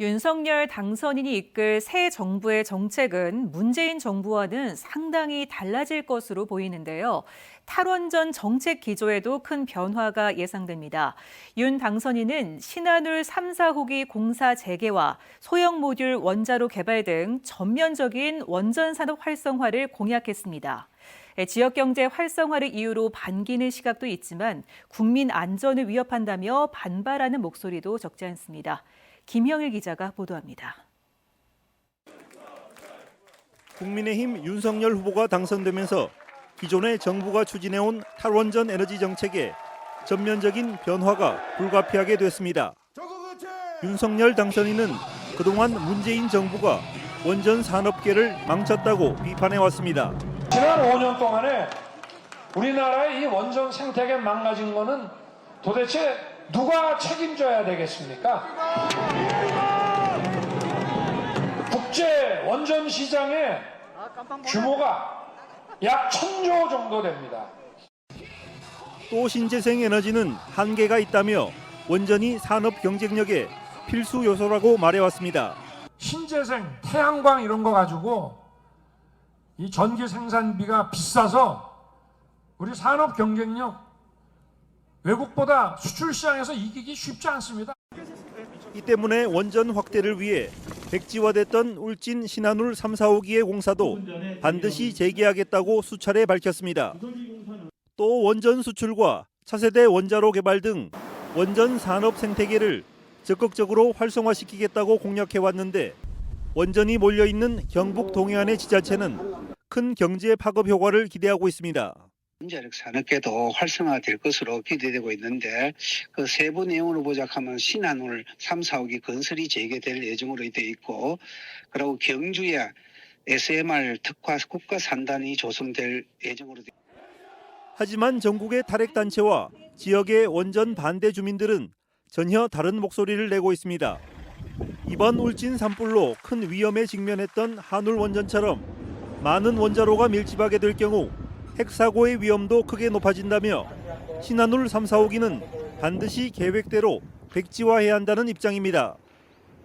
윤석열 당선인이 이끌 새 정부의 정책은 문재인 정부와는 상당히 달라질 것으로 보이는데요. 탈원전 정책 기조에도 큰 변화가 예상됩니다. 윤 당선인은 신한울 3, 4호기 공사 재개와 소형 모듈 원자로 개발 등 전면적인 원전 산업 활성화를 공약했습니다. 지역 경제 활성화를 이유로 반기는 시각도 있지만 국민 안전을 위협한다며 반발하는 목소리도 적지 않습니다. 김형일 기자가 보도합니다. 국민의힘 윤석열 후보가 당선되면서 기존의 정부가 추진해온 탈원전 에너지 정책에 전면적인 변화가 불가피하게 됐습니다. 윤석열 당선인은 그동안 문재인 정부가 원전 산업계를 망쳤다고 비판해왔습니다. 지난 5년 동안에 우리나라의 이 원전 생태계 망가진 거는 도대체 누가 책임져야 되겠습니까? 국제 원전 시장의 규모가 약 천조 정도 됩니다. 또 신재생 에너지는 한계가 있다며 원전이 산업 경쟁력의 필수 요소라고 말해왔습니다. 신재생, 태양광 이런 거 가지고 이 전기 생산비가 비싸서 우리 산업 경쟁력 외국보다 수출 시장에서 이기기 쉽지 않습니다. 이 때문에 원전 확대를 위해 백지화됐던 울진 신한울 3, 4호기의 공사도 반드시 재개하겠다고 수차례 밝혔습니다. 또 원전 수출과 차세대 원자로 개발 등 원전 산업 생태계를 적극적으로 활성화시키겠다고 공약해 왔는데 원전이 몰려 있는 경북 동해안의 지자체는 큰 경제 파급 효과를 기대하고 있습니다. 원자력 산업계도 활성화될 것으로 기대되고 있는데 그 세부 내용으로 보자하면 신한울 3, 4호기 건설이 재개될 예정으로 되어 있고 그리고 경주에 SMR 특화 국가 산단이 조성될 예정으로 되어 하지만 전국의 탈핵 단체와 지역의 원전 반대 주민들은 전혀 다른 목소리를 내고 있습니다. 이번 울진 산불로 큰 위험에 직면했던 한울 원전처럼 많은 원자로가 밀집하게 될 경우 핵사고의 위험도 크게 높아진다며 신한울 3, 4호기는 반드시 계획대로 백지화해야 한다는 입장입니다.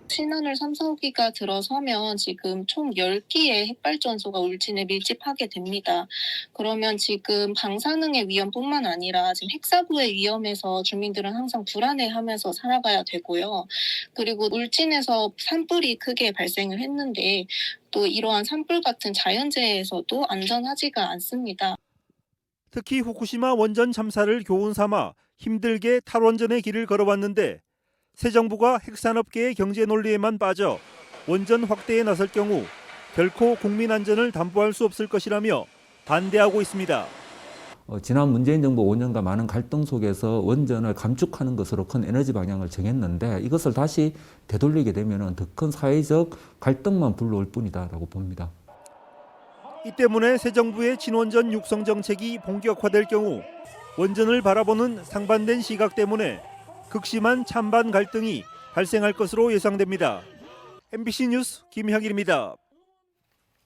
신한울 3, 4호기가 들어서면 지금 총 10기의 핵발전소가 울진에 밀집하게 됩니다. 그러면 지금 방사능의 위험뿐만 아니라 지금 핵사고의 위험에서 주민들은 항상 불안해하면서 살아가야 되고요. 그리고 울진에서 산불이 크게 발생을 했는데 또 이러한 산불 같은 자연재해에서도 안전하지가 않습니다. 특히 후쿠시마 원전 참사를 교훈 삼아 힘들게 탈원전의 길을 걸어왔는데 새 정부가 핵산업계의 경제 논리에만 빠져 원전 확대에 나설 경우 결코 국민 안전을 담보할 수 없을 것이라며 반대하고 있습니다. 어, 지난 문재인 정부 5년간 많은 갈등 속에서 원전을 감축하는 것으로 큰 에너지 방향을 정했는데 이것을 다시 되돌리게 되면 더 큰 사회적 갈등만 불러올 뿐이다라고 봅니다. 이 때문에 새 정부의 친원전 육성 정책이 본격화될 경우 원전을 바라보는 상반된 시각 때문에 극심한 찬반 갈등이 발생할 것으로 예상됩니다. MBC 뉴스 김형일입니다.